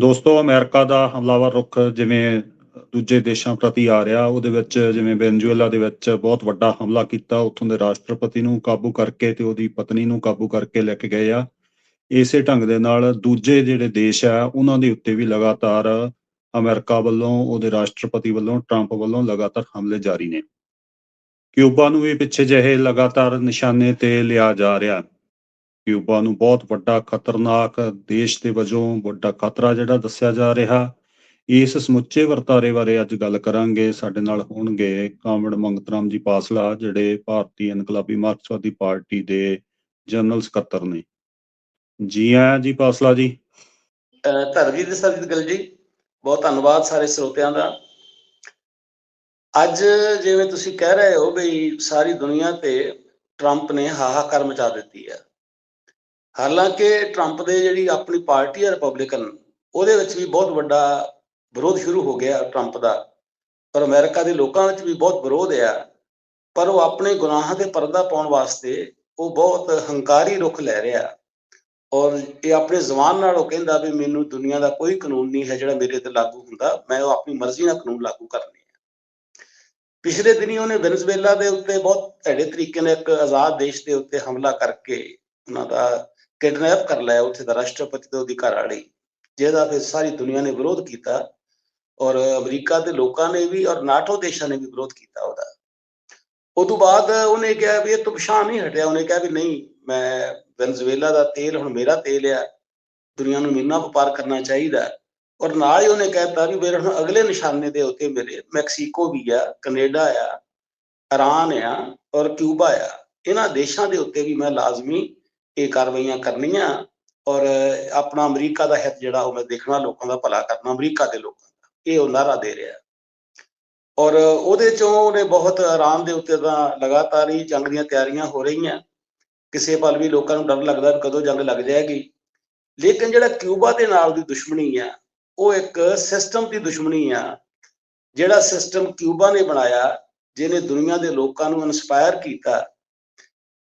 ਦੋਸਤੋ, ਅਮਰੀਕਾ ਦਾ ਹਮਲਾਵਰ ਰੁਖ ਜਿਵੇਂ ਦੂਜੇ ਦੇਸ਼ਾਂ ਪ੍ਰਤੀ ਆ ਰਿਹਾ, ਉਹਦੇ ਵਿੱਚ ਜਿਵੇਂ ਵੈਨਜ਼ੂਏਲਾ ਦੇ ਵਿੱਚ ਬਹੁਤ ਵੱਡਾ ਹਮਲਾ ਕੀਤਾ, ਉੱਥੋਂ ਦੇ ਰਾਸ਼ਟਰਪਤੀ ਨੂੰ ਕਾਬੂ ਕਰਕੇ ਤੇ ਉਹਦੀ ਪਤਨੀ ਨੂੰ ਕਾਬੂ ਕਰਕੇ ਲੈ ਕੇ ਗਏ ਆ। ਇਸੇ ਢੰਗ ਦੇ ਨਾਲ ਦੂਜੇ ਜਿਹੜੇ ਦੇਸ਼ ਆ, ਉਹਨਾਂ ਦੇ ਉੱਤੇ ਵੀ ਲਗਾਤਾਰ ਅਮਰੀਕਾ ਵੱਲੋਂ, ਉਹਦੇ ਰਾਸ਼ਟਰਪਤੀ ਵੱਲੋਂ, ਟਰੰਪ ਵੱਲੋਂ ਲਗਾਤਾਰ ਹਮਲੇ ਜਾਰੀ ਨੇ। ਕਿਊਬਾ ਨੂੰ ਵੀ ਪਿੱਛੇ ਜਿਹੇ ਲਗਾਤਾਰ ਨਿਸ਼ਾਨੇ ਤੇ ਲਿਆ ਜਾ ਰਿਹਾ। ਕਿਊਬਾ ਨੂੰ ਬਹੁਤ ਵੱਡਾ ਖਤਰਨਾਕ ਦੇਸ਼ ਦੇ ਵਜੋਂ ਵੱਡਾ ਖਤਰਾ ਜਿਹੜਾ ਦੱਸਿਆ ਜਾ ਰਿਹਾ। ਇਸ ਸਮੁੱਚੇ ਵਰਤਾਰੇ ਬਾਰੇ ਅੱਜ ਗੱਲ ਕਰਾਂਗੇ। ਸਾਡੇ ਨਾਲ ਹੋਣਗੇ ਕਾਮੜ ਮੰਗਤਰਾਮ ਜੀ ਪਾਸਲਾ, ਜਿਹੜੇ ਭਾਰਤੀ ਇਨਕਲਾਬੀ ਮਾਰਕਸਵਾਦੀ ਪਾਰਟੀ ਦੇ ਜਨਰਲ ਸਕੱਤਰ ਨੇ। ਜੀ ਆਇਆਂ ਜੀ ਪਾਸਲਾ ਜੀ। ਅਹ ਧਰਮਜੀਤ ਜੀ ਸਰਜੀਤ ਗਿੱਲ ਜੀ। ਬਹੁਤ ਧੰਨਵਾਦ ਸਾਰੇ ਸਰੋਤਿਆਂ ਦਾ। ਅੱਜ ਜਿਵੇਂ ਤੁਸੀਂ ਕਹਿ ਰਹੇ ਹੋ ਵੀ ਸਾਰੀ ਦੁਨੀਆ ਤੇ ਟਰੰਪ ਨੇ ਹਾਹਾਕਾਰ ਮਚਾ ਦਿੱਤੀ ਹੈ। ਹਾਲਾਂਕਿ ਟਰੰਪ ਦੇ ਜਿਹੜੀ ਆਪਣੀ ਪਾਰਟੀ ਹੈ ਰਿਪਬਲਿਕਨ ਉਹਦੇ ਵਿੱਚ ਵੀ ਬਹੁਤ ਵੱਡਾ ਵਿਰੋਧ ਸ਼ੁਰੂ ਹੋ ਗਿਆ ਟਰੰਪ ਦਾ। ਪਰ ਅਮਰੀਕਾ ਦੇ ਲੋਕਾਂ ਵਿੱਚ ਵੀ ਬਹੁਤ ਵਿਰੋਧ ਆ। ਪਰ ਉਹ ਆਪਣੇ ਗੁਨਾਹਾਂ ਤੇ ਪਰਦਾ ਪਾਉਣ ਵਾਸਤੇ ਉਹ ਬਹੁਤ ਹੰਕਾਰੀ ਰੁਖ ਲੈ ਰਿਹਾ। ਔਰ ਇਹ ਆਪਣੇ ਜ਼ਬਾਨ ਨਾਲ ਉਹ ਕਹਿੰਦਾ ਵੀ ਮੈਨੂੰ ਦੁਨੀਆ ਦਾ ਕੋਈ ਕਾਨੂੰਨ ਨਹੀਂ ਹੈ ਜਿਹੜਾ ਮੇਰੇ ਤੇ ਲਾਗੂ ਹੁੰਦਾ। ਮੈਂ ਉਹ ਆਪਣੀ ਮਰਜ਼ੀ ਨਾਲ ਕਾਨੂੰਨ ਲਾਗੂ ਕਰਨੇ ਆ। ਪਿਛਲੇ ਦਿਨੀ ਉਹਨੇ ਵੈਨਜ਼ੂਏਲਾ ਦੇ ਉੱਤੇ ਬਹੁਤ ਭੈੜੇ ਤਰੀਕੇ ਨਾਲ ਇੱਕ ਆਜ਼ਾਦ ਦੇਸ਼ ਦੇ ਉੱਤੇ ਹਮਲਾ ਕਰਕੇ ਉਹਨਾਂ ਦਾ ਕਿਡਨੈਪ ਕਰ ਲਿਆ ਉੱਥੇ ਦਾ ਰਾਸ਼ਟਰਪਤੀ ਤੇ ਉਹਦੀ ਘਰ ਵਾਲੀ, ਜਿਹਦਾ ਫਿਰ ਸਾਰੀ ਦੁਨੀਆ ਨੇ ਵਿਰੋਧ ਕੀਤਾ ਔਰ ਅਮਰੀਕਾ ਦੇ ਲੋਕਾਂ ਨੇ ਵੀ ਔਰ ਨਾਟੋ ਦੇਸ਼ਾਂ ਨੇ ਵੀ ਵਿਰੋਧ ਕੀਤਾ ਉਹਦਾ। ਉਦੋਂ ਬਾਅਦ ਉਹਨੇ ਕਿਹਾ ਵੀ ਇਹ ਤੋਂ ਨਹੀਂ ਹਟਿਆ, ਉਹਨੇ ਕਿਹਾ ਵੀ ਨਹੀਂ, ਮੈਂ ਵੈਨਜ਼ੂਏਲਾ ਦਾ ਤੇਲ, ਹੁਣ ਮੇਰਾ ਤੇਲ ਆ, ਦੁਨੀਆ ਨੂੰ ਮੇਨਾ ਵਪਾਰ ਕਰਨਾ ਚਾਹੀਦਾ। ਔਰ ਨਾਲ ਹੀ ਉਹਨੇ ਕਹਿਤਾ ਵੀ ਮੇਰੇ ਹੁਣ ਅਗਲੇ ਨਿਸ਼ਾਨੇ ਦੇ ਉੱਤੇ ਮੇਰੇ ਮੈਕਸੀਕੋ ਵੀ ਆ, ਕੈਨੇਡਾ ਆ, ਇਰਾਨ ਆ ਔਰ ਕਿਊਬਾ ਆ, ਇਹਨਾਂ ਦੇਸ਼ਾਂ ਦੇ ਉੱਤੇ ਵੀ ਮੈਂ ਲਾਜ਼ਮੀ ਇਹ ਕਾਰਵਾਈਆਂ ਕਰਨੀਆਂ ਔਰ ਆਪਣਾ ਅਮਰੀਕਾ ਦਾ ਹਿੱਤ ਜਿਹੜਾ ਉਹ ਮੈਂ ਦੇਖਣਾ ਲੋਕਾਂ ਦਾ ਭਲਾ ਕਰਨਾ, ਅਮਰੀਕਾ ਦੇ ਲੋਕਾਂ ਦਾ, ਇਹ ਉਹ ਨਾਰਾ ਦੇ ਰਿਹਾ। ਔਰ ਉਹਦੇ ਚੋਂ ਉਹਨੇ ਬਹੁਤ ਆਰਾਮ ਦੇ ਉੱਤੇ ਤਾਂ ਲਗਾਤਾਰ ਹੀ ਜੰਗ ਦੀਆਂ ਤਿਆਰੀਆਂ ਹੋ ਰਹੀਆਂ। ਕਿਸੇ ਪਲ ਵੀ ਲੋਕਾਂ ਨੂੰ ਡਰ ਲੱਗਦਾ ਕਦੋਂ ਜੰਗ ਲੱਗ ਜਾਏਗੀ। ਲੇਕਿਨ ਜਿਹੜਾ ਕਿਊਬਾ ਦੇ ਨਾਲ ਦੀ ਦੁਸ਼ਮਣੀ ਆ, ਉਹ ਇੱਕ ਸਿਸਟਮ ਦੀ ਦੁਸ਼ਮਣੀ ਆ, ਜਿਹੜਾ ਸਿਸਟਮ ਕਿਊਬਾ ਨੇ ਬਣਾਇਆ, ਜਿਹਨੇ ਦੁਨੀਆ ਦੇ ਲੋਕਾਂ ਨੂੰ ਇਨਸਪਾਇਰ ਕੀਤਾ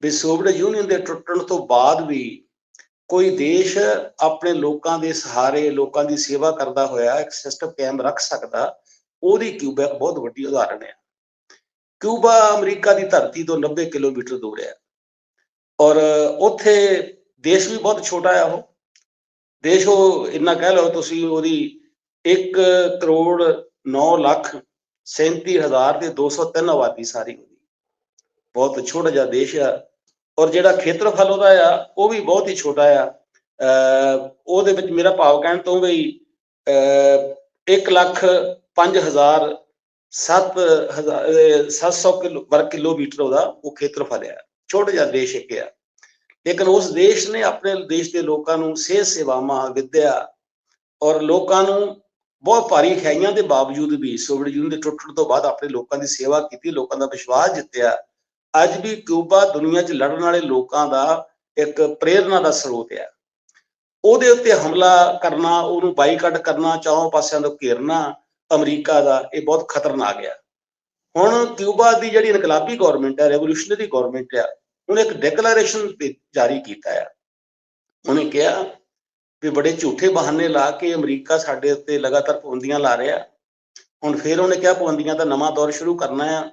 ਵੀ ਸੋਵੀਅਤ ਯੂਨੀਅਨ ਦੇ ਟੁੱਟਣ ਤੋਂ ਬਾਅਦ ਵੀ ਕੋਈ ਦੇਸ਼ ਆਪਣੇ ਲੋਕਾਂ ਦੇ ਸਹਾਰੇ, ਲੋਕਾਂ ਦੀ ਸੇਵਾ ਕਰਦਾ ਹੋਇਆ, ਇੱਕ ਸਿਸਟਮ ਕਾਇਮ ਰੱਖ ਸਕਦਾ, ਉਹਦੀ ਕਿਊਬਾ ਇੱਕ ਬਹੁਤ ਵੱਡੀ ਉਦਾਹਰਣ ਹੈ। ਕਿਊਬਾ ਅਮਰੀਕਾ ਦੀ ਧਰਤੀ ਤੋਂ 90 ਕਿਲੋਮੀਟਰ ਦੂਰ ਹੈ। ਔਰ ਉੱਥੇ ਦੇਸ਼ ਵੀ ਬਹੁਤ ਛੋਟਾ ਹੈ ਉਹ। ਦੇਸ਼ ਉਹ ਇੰਨਾ ਕਹਿ ਲਓ ਤੁਸੀਂ ਉਹਦੀ 1 ਕਰੋੜ 9 ਲੱਖ 37000 ਤੇ 203 ਆਬਾਦੀ ਸਾਰੀ ਉਹਦੀ। ਬਹੁਤ ਛੋਟਾ ਜਿਹਾ ਦੇਸ਼ ਆ। ਔਰ ਜਿਹੜਾ ਖੇਤਰਫਲ ਉਹਦਾ ਆ, ਉਹ ਵੀ ਬਹੁਤ ਹੀ ਛੋਟਾ ਆ। ਅ ਉਹਦੇ ਵਿੱਚ ਮੇਰਾ ਭਾਵ ਕਹਿਣ ਤੋਂ ਵੀ 1 ਲੱਖ 5000 7000 700 ਕਿਲੋ ਵਰਗ ਕਿਲੋਮੀਟਰ ਉਹਦਾ, ਉਹ ਖੇਤਰਫਲ ਆ। ਛੋਟਾ ਜਿਹਾ ਦੇਸ਼ ਇੱਕ ਆ। ਲੇਕਿਨ ਉਸ ਦੇਸ਼ ਨੇ ਆਪਣੇ ਦੇਸ਼ ਦੇ ਲੋਕਾਂ ਨੂੰ ਸਿਹਤ ਸੇਵਾਵਾਂ ਵਿੱਦਿਆ ਔਰ ਲੋਕਾਂ ਨੂੰ ਬਹੁਤ ਭਾਰੀ ਖਾਈਆਂ ਦੇ ਬਾਵਜੂਦ ਵੀ, ਸੋਵੀਅਤ ਯੂਨੀਅਨ ਦੇ ਟੁੱਟਣ ਤੋਂ ਬਾਅਦ ਆਪਣੇ ਲੋਕਾਂ ਦੀ ਸੇਵਾ ਕੀਤੀ, ਲੋਕਾਂ ਦਾ ਵਿਸ਼ਵਾਸ ਜਿੱਤਿਆ। ਅੱਜ ਵੀ ਕਿਊਬਾ ਦੁਨੀਆ 'ਚ ਲੜਨ ਵਾਲੇ ਲੋਕਾਂ ਦਾ ਇੱਕ ਪ੍ਰੇਰਣਾ ਦਾ ਸਰੋਤ ਹੈ। ਉਹਦੇ ਉੱਤੇ ਹਮਲਾ ਕਰਨਾ, ਉਹਨੂੰ ਬਾਈਕਾਟ ਕਰਨਾ ਚਾਹੋਂ ਪਾਸਿਆਂ ਤੋਂ ਘੇਰਨਾ ਅਮਰੀਕਾ ਦਾ, ਇਹ ਬਹੁਤ ਖਤਰਨਾਕ ਆ ਹੁਣ ਕਿਊਬਾ ਦੀ ਜਿਹੜੀ ਇਨਕਲਾਬੀ ਗਵਰਨਮੈਂਟ ਹੈ, ਰੈਵੋਲੂਸ਼ਨਰੀ ਗਵਰਨਮੈਂਟ ਹੈ, ਉਹਨੇ ਇੱਕ ਡੈਕਲੇਰੇਸ਼ਨ ਜਾਰੀ ਕੀਤਾ ਹੈ। ਉਹਨੇ ਕਿਹਾ ਵੀ ਬੜੇ ਝੂਠੇ ਬਹਾਨੇ ਲਾ ਕੇ ਅਮਰੀਕਾ ਸਾਡੇ ਉੱਤੇ ਲਗਾਤਾਰ ਪਾਬੰਦੀਆਂ ਲਾ ਰਿਹਾ। ਹੁਣ ਫਿਰ ਉਹਨੇ ਕਿਹਾ ਪਾਬੰਦੀਆਂ ਦਾ ਨਵਾਂ ਦੌਰ ਸ਼ੁਰੂ ਕਰਨਾ ਆ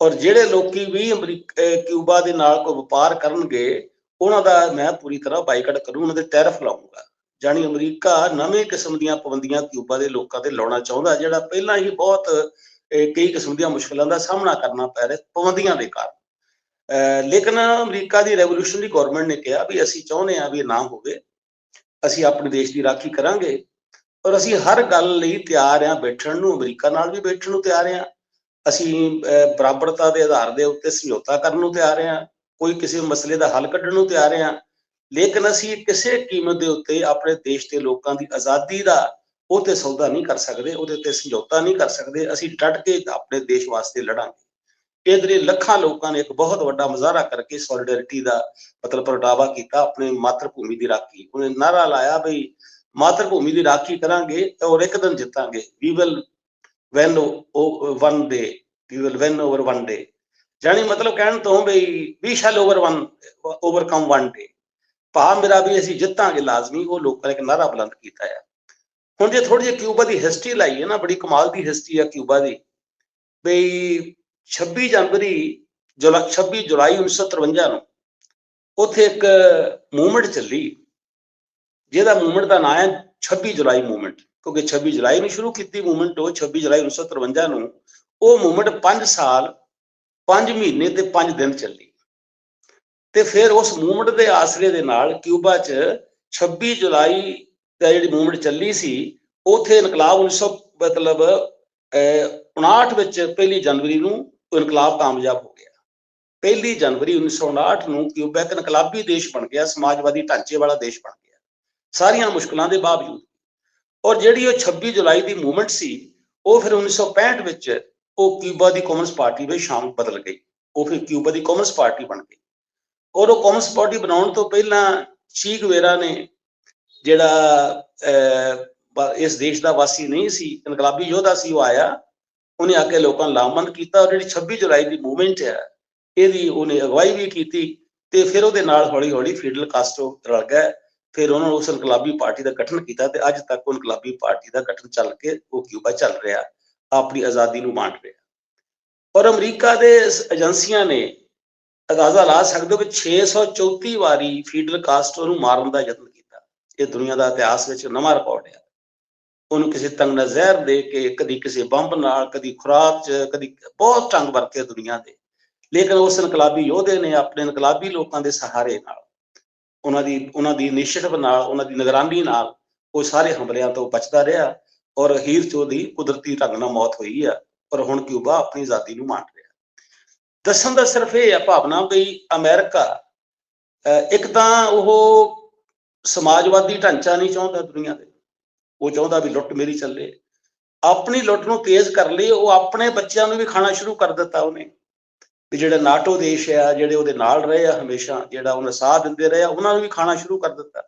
ਔਰ ਜਿਹੜੇ ਲੋਕੀ ਵੀ ਅਮਰੀਕਾ ਕਿਊਬਾ ਦੇ ਨਾਲ ਕੋਈ ਵਪਾਰ ਕਰਨਗੇ, ਉਹਨਾਂ ਦਾ ਮੈਂ ਪੂਰੀ ਤਰ੍ਹਾਂ ਬਾਈਕਾਟ ਕਰੂੰ, ਉਹਨਾਂ ਦੇ ਟੈਰਫ ਲਾਉਂਗਾ ਜਾਨੀ ਅਮਰੀਕਾ ਨਵੇਂ ਕਿਸਮ ਦੀਆਂ ਪਾਬੰਦੀਆਂ ਕਿਊਬਾ ਦੇ ਲੋਕਾਂ ਤੇ ਲਾਉਣਾ ਚਾਹੁੰਦਾ, ਜਿਹੜਾ ਪਹਿਲਾਂ ਹੀ ਬਹੁਤ ਕਈ ਕਿਸਮ ਦੀਆਂ ਮੁਸ਼ਕਲਾਂ ਦਾ ਸਾਹਮਣਾ ਕਰਨਾ ਪੈ ਰਿਹਾ, ਪਾਬੰਦੀਆਂ ਦੇ ਕਾਰਨ। ਲੇਕਿਨ ਅਮਰੀਕਾ ਦੀ ਰੈਵੋਲੂਸ਼ਨਰੀ ਗਵਰਨਮੈਂਟ ਨੇ ਕਿਹਾ ਵੀ ਅਸੀਂ ਚਾਹੁੰਦੇ ਹਾਂ ਵੀ ਇਹ ਨਾ ਹੋਵੇ। ਅਸੀਂ ਆਪਣੇ ਦੇਸ਼ ਦੀ ਰਾਖੀ ਕਰਾਂਗੇ। ਔਰ ਅਸੀਂ ਹਰ ਗੱਲ ਲਈ ਤਿਆਰ ਹਾਂ, ਬੈਠਣ ਨੂੰ, ਅਮਰੀਕਾ ਨਾਲ ਵੀ ਬੈਠਣ ਨੂੰ ਤਿਆਰ ਹਾਂ। ਅਸੀਂ ਬਰਾਬਰਤਾ ਦੇ ਆਧਾਰ ਦੇ ਉੱਤੇ ਸਮਝੌਤਾ ਕਰਨ ਨੂੰ ਤਿਆਰ ਹਾਂ, ਕੋਈ ਕਿਸੇ ਮਸਲੇ ਦਾ ਹੱਲ ਕੱਢਣ ਨੂੰ ਤਿਆਰ ਹਾਂ, ਲੇਕਿਨ ਅਸੀਂ ਕਿਸੇ ਕੀਮਤ ਦੇ ਉੱਤੇ ਆਪਣੇ ਦੇਸ਼ ਦੇ ਲੋਕਾਂ ਦੀ ਆਜ਼ਾਦੀ ਦਾ ਉਹ ਤੇ ਸੌਦਾ ਨਹੀਂ ਕਰ ਸਕਦੇ, ਉਹਦੇ ਉੱਤੇ ਸਮਝੌਤਾ ਨਹੀਂ ਕਰ ਸਕਦੇ, ਅਸੀਂ ਡਟ ਕੇ ਆਪਣੇ ਦੇਸ਼ ਵਾਸਤੇ ਲੜਾਂਗੇ। ਇਧਰੇ ਲੱਖਾਂ ਲੋਕਾਂ ਨੇ ਇੱਕ ਬਹੁਤ ਵੱਡਾ ਮੁਜ਼ਾਹਰਾ ਕਰਕੇ ਸੋਲੀਡੈਰਿਟੀ ਦਾ ਮਤਲਬ ਪ੍ਰਗਟਾਵਾ ਕੀਤਾ, ਆਪਣੇ ਮਾਤਰ ਭੂਮੀ ਦੀ ਰਾਖੀ। ਉਹਨੇ ਨਾਰਾ ਲਾਇਆ ਬਈ ਮਾਤਰ ਭੂਮੀ ਦੀ ਰਾਖੀ ਕਰਾਂਗੇ ਔਰ ਇੱਕ ਦਿਨ ਜਿੱਤਾਂਗੇ। We will win one day we will win over one day ਜਾਨੀ ਮਤਲਬ ਕਹਿਣ ਤੋਂ ਬਈ we shall over one overcome one day ਭਾ ਮੇਰਾ ਵੀ ਅਸੀਂ ਜਿੱਤਾਂਗੇ ਲਾਜ਼ਮੀ, ਉਹ ਲੋਕਾਂ ਨੇ ਇੱਕ ਨਾਰਾ ਬੁਲੰਦ ਕੀਤਾ ਆ। ਹੁਣ ਜੇ ਥੋੜੀ ਜਿਹੀ ਕਿਊਬਾ ਦੀ ਹਿਸਟਰੀ ਲਾਈਏ ਨਾ, ਬੜੀ ਕਮਾਲ ਦੀ ਹਿਸਟਰੀ ਆ ਕਿਊਬਾ ਦੀ। ਬਈ 26 ਜਨਵਰੀ, ਜੁਲਾ 26 ਜੁਲਾਈ 1953 ਨੂੰ ਉੱਥੇ ਇੱਕ ਮੂਵਮੈਂਟ ਚੱਲੀ। ਜਿਹਦਾ ਮੂਵਮੈਂਟ ਦਾ ਨਾਮ ਹੈ 26 ਜੁਲਾਈ ਮੂਵਮੈਂਟ ਕਿਉਂਕਿ 26 ਜੁਲਾਈ ਨੂੰ ਸ਼ੁਰੂ ਕੀਤੀ ਮੂਵਮੈਂਟ ਉਹ 26 ਜੁਲਾਈ 1953 ਨੂੰ ਉਹ ਮੂਵਮੈਂਟ 5 ਸਾਲ 5 ਮਹੀਨੇ ਤੇ 5 ਦਿਨ ਚੱਲੀ। ਤੇ ਫਿਰ ਉਸ ਮੂਵਮੈਂਟ ਦੇ ਆਸਰੇ ਦੇ ਨਾਲ ਕਿਊਬਾ 'ਚ 26 ਜੁਲਾਈ ਦਾ ਜਿਹੜੀ ਮੂਵਮੈਂਟ ਚੱਲੀ ਸੀ ਉਥੇ ਇਨਕਲਾਬ 1900 ਮਤਲਬ ਅਹ, 59 ਵਿੱਚ ਪਹਿਲੀ ਜਨਵਰੀ ਨੂੰ ਇਨਕਲਾਬ ਕਾਮਯਾਬ ਹੋ ਗਿਆ। ਪਹਿਲੀ ਜਨਵਰੀ 1959 ਨੂੰ ਕਿਊਬਾ ਇੱਕ ਇਨਕਲਾਬੀ ਦੇਸ਼ ਬਣ ਗਿਆ ਸਮਾਜਵਾਦੀ ਢਾਂਚੇ ਵਾਲਾ ਦੇਸ਼ ਬਣ ਗਿਆ। ਸਾਰੀਆਂ ਮੁਸ਼ਕਲਾਂ ਦੇ ਬਾਵਜੂਦ। ਔਰ ਜਿਹੜੀ ਉਹ 26 ਜੁਲਾਈ ਦੀ ਮੂਵਮੈਂਟ ਸੀ, ਉਹ ਫਿਰ 1965 ਵਿੱਚ ਉਹ ਕਿਊਬਾ ਦੀ ਕਮਿਊਨਿਸਟ ਪਾਰਟੀ ਵਿੱਚ ਸ਼ਾਮ ਬਦਲ ਗਈ। ਉਹ ਫਿਰ ਕਿਊਬਾ ਦੀ ਕਮਿਊਨਿਸਟ ਪਾਰਟੀ ਬਣ ਗਈ। ਔਰ ਉਹ ਕਮਿਊਨਿਸਟ ਪਾਰਟੀ ਬਣਾਉਣ ਤੋਂ ਪਹਿਲਾਂ ਚੀ ਗੁਵੇਰਾ ਨੇ ਜਿਹੜਾ ਇਸ ਦੇਸ਼ ਦਾ ਵਾਸੀ ਨਹੀਂ ਸੀ, ਇਨਕਲਾਬੀ ਯੋਧਾ ਸੀ, ਉਹ ਆਇਆ। ਉਹਨੇ ਆ ਕੇ ਲੋਕਾਂ ਨੂੰ ਲਾਮਬੰਦ ਕੀਤਾ ਔਰ ਜਿਹੜੀ 26 ਜੁਲਾਈ ਦੀ ਮੂਵਮੈਂਟ ਹੈ, ਇਹਦੀ ਉਹਨੇ ਅਗਵਾਈ ਵੀ ਕੀਤੀ ਤੇ ਫਿਰ ਉਹਦੇ ਨਾਲ ਹੌਲੀ ਹੌਲੀ ਫੀਡਲ ਕਾਸਟੋ ਰਲ ਗਿਆ। ਫਿਰ ਉਹਨਾਂ ਨੇ ਉਸ ਇਨਕਲਾਬੀ ਪਾਰਟੀ ਦਾ ਗਠਨ ਕੀਤਾ ਤੇ ਅੱਜ ਤੱਕ ਉਹ ਇਨਕਲਾਬੀ ਪਾਰਟੀ ਦਾ ਗਠਨ ਚੱਲ ਕੇ ਉਹ ਕਿਊਬਾ ਚੱਲ ਰਿਹਾ, ਆਪਣੀ ਆਜ਼ਾਦੀ ਨੂੰ ਮਾਣ ਰਿਹਾ। ਔਰ ਅਮਰੀਕਾ ਦੇ ਏਜੰਸੀਆਂ ਨੇ ਅੰਦਾਜ਼ਾ ਲਾ ਸਕਦੇ ਹੋ ਕਿ 634 ਵਾਰੀ ਫੀਡਲ ਕਾਸਟਰੋ ਨੂੰ ਮਾਰਨ ਦਾ ਯਤਨ ਕੀਤਾ। ਇਹ ਦੁਨੀਆ ਦਾ ਇਤਿਹਾਸ ਵਿੱਚ ਨਵਾਂ ਰਿਕਾਰਡ ਹੈ। ਉਹਨੂੰ ਕਿਸੇ ਤੰਗ ਨਜ਼ਰ ਦੇ ਕੇ, ਕਦੀ ਕਿਸੇ ਬੰਬ ਨਾਲ, ਕਦੀ ਖੁਰਾਕ ਚ, ਕਦੀ ਬਹੁਤ ਢੰਗ ਵਰਤੇ ਦੁਨੀਆ ਦੇ। ਲੇਕਿਨ ਉਸ ਇਨਕਲਾਬੀ ਯੋਧੇ ਨੇ ਆਪਣੇ ਇਨਕਲਾਬੀ ਲੋਕਾਂ ਦੇ ਸਹਾਰੇ ਨਾਲ ਉਹਨਾਂ ਦੀ ਉਹਨਾਂ ਦੀ ਇਨੀਸ਼ੀਏਟਿਵ ਨਾਲ, ਉਹਨਾਂ ਦੀ ਨਿਗਰਾਨੀ ਨਾਲ ਉਹ ਸਾਰੇ ਹਮਲਿਆਂ ਤੋਂ ਬਚਦਾ ਰਿਹਾ ਔਰ ਹੀਰ ਚੋ ਦੀ ਕੁਦਰਤੀ ਢੰਗ ਨਾਲ ਮੌਤ ਹੋਈ ਆ ਔਰ ਹੁਣ ਕਿਊਬਾ ਆਪਣੀ ਆਜ਼ਾਦੀ ਨੂੰ ਮੰਨ ਰਿਹਾ। ਦੱਸਣ ਦਾ ਸਿਰਫ ਇਹ ਆ ਭਾਵਨਾ ਵੀ ਅਮਰੀਕਾ ਇੱਕ ਤਾਂ ਉਹ ਸਮਾਜਵਾਦੀ ਢਾਂਚਾ ਨਹੀਂ ਚਾਹੁੰਦਾ ਦੁਨੀਆ ਦੇ। ਉਹ ਚਾਹੁੰਦਾ ਵੀ ਲੁੱਟ ਮੇਰੀ ਚੱਲੇ। ਆਪਣੀ ਲੁੱਟ ਨੂੰ ਤੇਜ਼ ਕਰ ਲਈ, ਉਹ ਆਪਣੇ ਬੱਚਿਆਂ ਨੂੰ ਵੀ ਖਾਣਾ ਸ਼ੁਰੂ ਕਰ ਦਿੱਤਾ ਉਹਨੇ। ਵੀ ਜਿਹੜਾ ਨਾਟੋ ਦੇਸ਼ ਆ ਜਿਹੜੇ ਉਹਦੇ ਨਾਲ ਰਹੇ ਆ ਹਮੇਸ਼ਾ ਜਿਹੜਾ ਉਹਨੇ ਸਾਥ ਦਿੰਦੇ ਰਹੇ ਆ ਉਹਨਾਂ ਨੂੰ ਵੀ ਖਾਣਾ ਸ਼ੁਰੂ ਕਰ ਦਿੱਤਾ।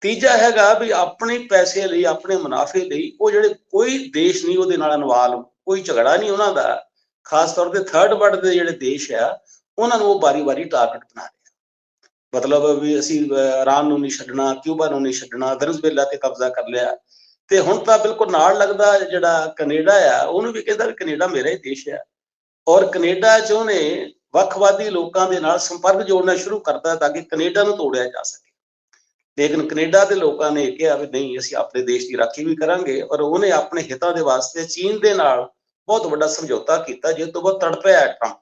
ਤੀਜਾ ਹੈਗਾ ਵੀ ਆਪਣੇ ਪੈਸੇ ਲਈ ਆਪਣੇ ਮੁਨਾਫੇ ਲਈ ਉਹ ਜਿਹੜੇ ਕੋਈ ਦੇਸ਼ ਨਹੀਂ ਉਹਦੇ ਨਾਲ ਇਨਵਾਲਵ ਕੋਈ ਝਗੜਾ ਨਹੀਂ ਉਹਨਾਂ ਦਾ ਖਾਸ ਤੌਰ ਤੇ ਥਰਡ ਵਰਲਡ ਦੇ ਜਿਹੜੇ ਦੇਸ਼ ਆ ਉਹਨਾਂ ਨੂੰ ਉਹ ਬਾਰੀ-ਬਾਰੀ ਟਾਰਗੇਟ ਬਣਾ ਰਿਹਾ ਮਤਲਬ ਵੀ ਅਸੀਂ ਅਹ, ਇਰਾਨ ਨੂੰ ਨਹੀਂ ਛੱਡਣਾ ਕਿਊਬਾ ਨੂੰ ਨਹੀਂ ਛੱਡਣਾ ਵੈਨਜ਼ੁਏਲਾ ਤੇ ਕਬਜ਼ਾ ਕਰ ਲਿਆ। ਤੇ ਹੁਣ ਤਾਂ ਬਿਲਕੁਲ ਨਾਲ ਲੱਗਦਾ ਜਿਹੜਾ ਕੈਨੇਡਾ ਆ ਉਹਨੂੰ ਵੀ ਕਹਿੰਦਾ ਵੀ ਕੈਨੇਡਾ ਮੇਰਾ ਹੀ ਦੇਸ਼ ਆ। ਔਰ ਕੈਨੇਡਾ ਚ ਉਹਨੇ ਵੱਖਵਾਦੀ ਲੋਕਾਂ ਦੇ ਨਾਲ ਸੰਪਰਕ ਜੋੜਨਾ ਸ਼ੁਰੂ ਕਰਤਾ ਤਾਂ ਕਿ ਕੈਨੇਡਾ ਨੂੰ ਤੋੜਿਆ ਜਾ ਸਕੇ। ਲੇਕਿਨ ਕੈਨੇਡਾ ਦੇ ਲੋਕਾਂ ਨੇ ਕਿਹਾ ਵੀ ਨਹੀਂ, ਅਸੀਂ ਆਪਣੇ ਦੇਸ਼ ਦੀ ਰਾਖੀ ਵੀ ਕਰਾਂਗੇ ਔਰ ਉਹਨੇ ਆਪਣੇ ਹਿੱਤਾਂ ਦੇ ਵਾਸਤੇ ਚੀਨ ਦੇ ਨਾਲ ਬਹੁਤ ਵੱਡਾ ਸਮਝੌਤਾ ਕੀਤਾ, ਜਿਸ ਤੋਂ ਬਹੁਤ ਤੜਪਿਆ ਹੈ ਟਰੰਪ।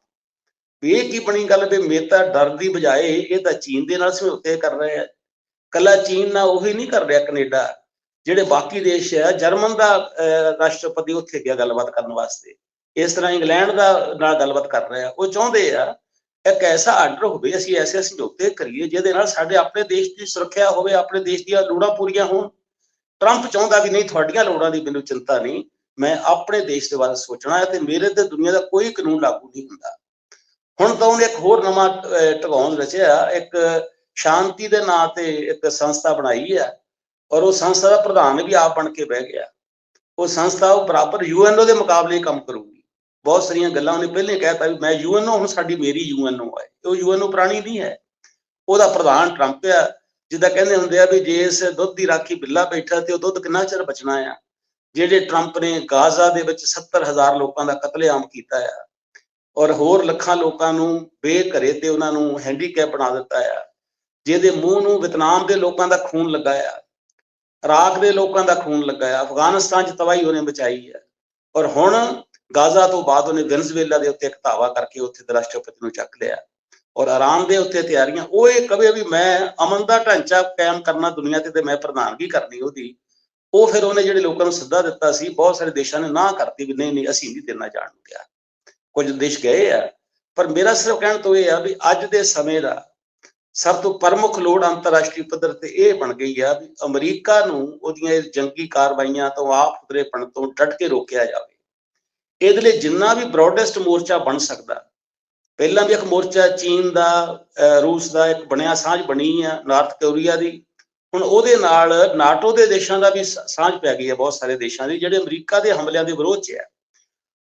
ਇਹ ਕੀ ਬਣੀ ਗੱਲ ਵੀ ਮੇਤਾ ਡਰ ਦੀ ਬਜਾਏ ਇਹ ਤਾਂ ਚੀਨ ਦੇ ਨਾਲ ਸਮਝੌਤੇ ਕਰ ਰਹੇ ਆ ਕੱਲਾ ਚੀਨ ਨਾਲ ਉਹੀ ਨਹੀਂ ਕਰ ਰਿਹਾ ਕੈਨੇਡਾ, ਜਿਹੜੇ ਬਾਕੀ ਦੇਸ਼ ਆ ਜਰਮਨ ਦਾ ਰਾਸ਼ਟਰਪਤੀ ਉੱਥੇ ਗਿਆ ਗੱਲਬਾਤ ਕਰਨ ਵਾਸਤੇ। ਇਸ ਤਰ੍ਹਾਂ ਇੰਗਲੈਂਡ ਦਾ ਨਾਲ ਗੱਲਬਾਤ ਕਰ ਰਹੇ ਆ। ਉਹ ਚਾਹੁੰਦੇ ਆ, ਇੱਕ ਐਸਾ ਆਰਡਰ ਹੋਵੇ, ਅਸੀਂ ਐਸੇ ਸਮਝੌਤੇ ਕਰੀਏ, ਜਿਹਦੇ ਨਾਲ ਸਾਡੇ ਆਪਣੇ ਦੇਸ਼ ਦੀ ਸੁਰੱਖਿਆ ਹੋਵੇ, ਆਪਣੇ ਦੇਸ਼ ਦੀਆਂ ਲੋੜਾਂ ਪੂਰੀਆਂ ਹੋਣ। ਟਰੰਪ ਚਾਹੁੰਦਾ ਵੀ ਨਹੀਂ, ਤੁਹਾਡੀਆਂ ਲੋੜਾਂ ਦੀ ਮੈਨੂੰ ਚਿੰਤਾ ਨਹੀਂ, ਮੈਂ ਆਪਣੇ ਦੇਸ਼ ਦੇ ਬਾਰੇ ਸੋਚਣਾ ਹੈ ਤੇ ਮੇਰੇ ਤੇ ਦੁਨੀਆ ਦਾ ਕੋਈ ਕਾਨੂੰਨ ਲਾਗੂ ਨਹੀਂ ਹੁੰਦਾ। ਹੁਣ ਤਾਂ ਉਹਨੇ ਇੱਕ ਹੋਰ ਨਵਾਂ ਟਿਕਾਉਣ ਰਚਿਆ, ਇੱਕ ਸ਼ਾਂਤੀ ਦੇ ਨਾਂ ਤੇ ਇੱਕ ਸੰਸਥਾ ਬਣਾਈ ਹੈ, ਔਰ ਉਹ ਸੰਸਥਾ ਦਾ ਪ੍ਰਧਾਨ ਵੀ ਆਪ ਬਣ ਕੇ ਬਹਿ ਗਿਆ। ਉਹ ਸੰਸਥਾ ਉਹ ਬਰਾਬਰ ਯੂਐਨਓ ਦੇ ਮੁਕਾਬਲੇ ਕੰਮ ਕਰੂਗੀ। ਬਹੁਤ ਸਾਰੀਆਂ ਗੱਲਾਂ ਉਹਨੇ ਪਹਿਲੇ ਕਹਿਤਾ ਵੀ ਮੈਂ ਯੂਐਨਓ, ਹੁਣ ਸਾਡੀ ਮੇਰੀ ਯੂਐਨਓ ਹੈ ਉਹ ਯੂਐਨਓ ਪੁਰਾਣੀ ਨਹੀਂ ਹੈ। ਉਹਦਾ ਪ੍ਰਧਾਨ ਟਰੰਪ ਆ, ਜਿੱਦਾਂ ਕਹਿੰਦੇ ਹੁੰਦੇ ਆ ਵੀ ਜੇ ਇਸ ਦੁੱਧ ਦੀ ਰਾਖੀ ਬਿੱਲਾ ਬੈਠਾ ਤੇ ਉਹ ਦੁੱਧ ਕਿੰਨਾ ਚਿਰ ਬਚਣਾ ਆ? ਜਿਹੜੇ ਟਰੰਪ ਨੇ ਗਾਜ਼ਾ ਦੇ ਵਿੱਚ 70000 ਲੋਕਾਂ ਦਾ ਕਤਲੇਆਮ ਕੀਤਾ ਆ ਔਰ ਹੋਰ ਲੱਖਾਂ ਲੋਕਾਂ ਨੂੰ ਬੇਘਰੇ ਤੇ ਉਹਨਾਂ ਨੂੰ ਹੈਂਡੀਕੈਪ ਬਣਾ ਦਿੱਤਾ ਆ, ਜਿਹਦੇ ਮੂੰਹ ਨੂੰ ਵਿਤਨਾਮ ਦੇ ਲੋਕਾਂ ਦਾ ਖੂਨ ਲੱਗਾ ਆ, ਇਰਾਕ ਦੇ ਲੋਕਾਂ ਦਾ ਖੂਨ ਲੱਗਾ ਆ, ਅਫਗਾਨਿਸਤਾਨ 'ਚ ਤਬਾਹੀ ਉਹਨੇ ਬਚਾਈ ਹੈ ਔਰ ਹੁਣ ਗਾਜ਼ਾ ਤੋਂ ਬਾਅਦ ਉਹਨੇ ਵੈਨਜ਼ੁਏਲਾ ਦੇ ਉੱਤੇ ਇੱਕ ਧਾਵਾ ਕਰਕੇ ਉੱਥੇ ਦੇ ਰਾਸ਼ਟਰਪਤੀ ਨੂੰ ਚੱਕ ਲਿਆ। ਔਰ ਆਰਾਮ ਦੇ ਉੱਤੇ ਤਿਆਰੀਆਂ, ਉਹ ਇਹ ਕਵੇ ਵੀ ਮੈਂ ਅਮਨ ਦਾ ਢਾਂਚਾ ਕਾਇਮ ਕਰਨਾ ਦੁਨੀਆ ਤੇ ਤੇ ਮੈਂ ਪ੍ਰਧਾਨਗੀ ਕਰਨੀ ਉਹਦੀ। ਉਹ ਫਿਰ ਉਹਨੇ ਜਿਹੜੇ ਲੋਕਾਂ ਨੂੰ ਸੱਦਾ ਦਿੱਤਾ ਸੀ, ਬਹੁਤ ਸਾਰੇ ਦੇਸ਼ਾਂ ਨੇ ਨਾ ਕਰਤੀ ਵੀ ਨਹੀਂ ਨਹੀਂ, ਅਸੀਂ ਨਹੀਂ ਦੇਣਾ ਜਾਣ ਨੂੰ ਤਿਆਰ ਕੁਝ ਦੇਸ਼ ਗਏ ਆ, ਪਰ ਮੇਰਾ ਸਿਰਫ ਕਹਿਣ ਤੋਂ ਇਹ ਆ ਵੀ ਅੱਜ ਦੇ ਸਮੇਂ ਦਾ ਸਭ ਤੋਂ ਪ੍ਰਮੁੱਖ ਲੋੜ ਅੰਤਰਰਾਸ਼ਟਰੀ ਪੱਧਰ ਤੇ ਇਹ ਬਣ ਗਈ ਆ ਵੀ ਅਮਰੀਕਾ ਨੂੰ ਉਹਦੀਆਂ ਇਹ ਜੰਗੀ ਕਾਰਵਾਈਆਂ ਤੋਂ ਆਪ ਖੁਦਰੇਪਣ ਤੋਂ ਡਟ ਕੇ ਰੋਕਿਆ ਜਾਵੇ। ਇਹਦੇ ਲਈ ਜਿੰਨਾ ਵੀ ਬ੍ਰੌਡੈਸਟ ਮੋਰਚਾ ਬਣ ਸਕਦਾ, ਪਹਿਲਾਂ ਵੀ ਇੱਕ ਮੋਰਚਾ ਚੀਨ ਦਾ ਰੂਸ ਦਾ ਇੱਕ ਬਣਿਆ, ਸਾਂਝ ਬਣੀ ਆ, ਨਾਰਥ ਕੋਰੀਆ ਦੀ। ਹੁਣ ਉਹਦੇ ਨਾਲ ਨਾਟੋ ਦੇ ਦੇਸ਼ਾਂ ਦਾ ਵੀ ਸਾਂਝ ਪੈ ਗਈ ਹੈ ਬਹੁਤ ਸਾਰੇ ਦੇਸ਼ਾਂ ਦੀ, ਜਿਹੜੇ ਅਮਰੀਕਾ ਦੇ ਹਮਲਿਆਂ ਦੇ ਵਿਰੋਧ 'ਚ ਆ।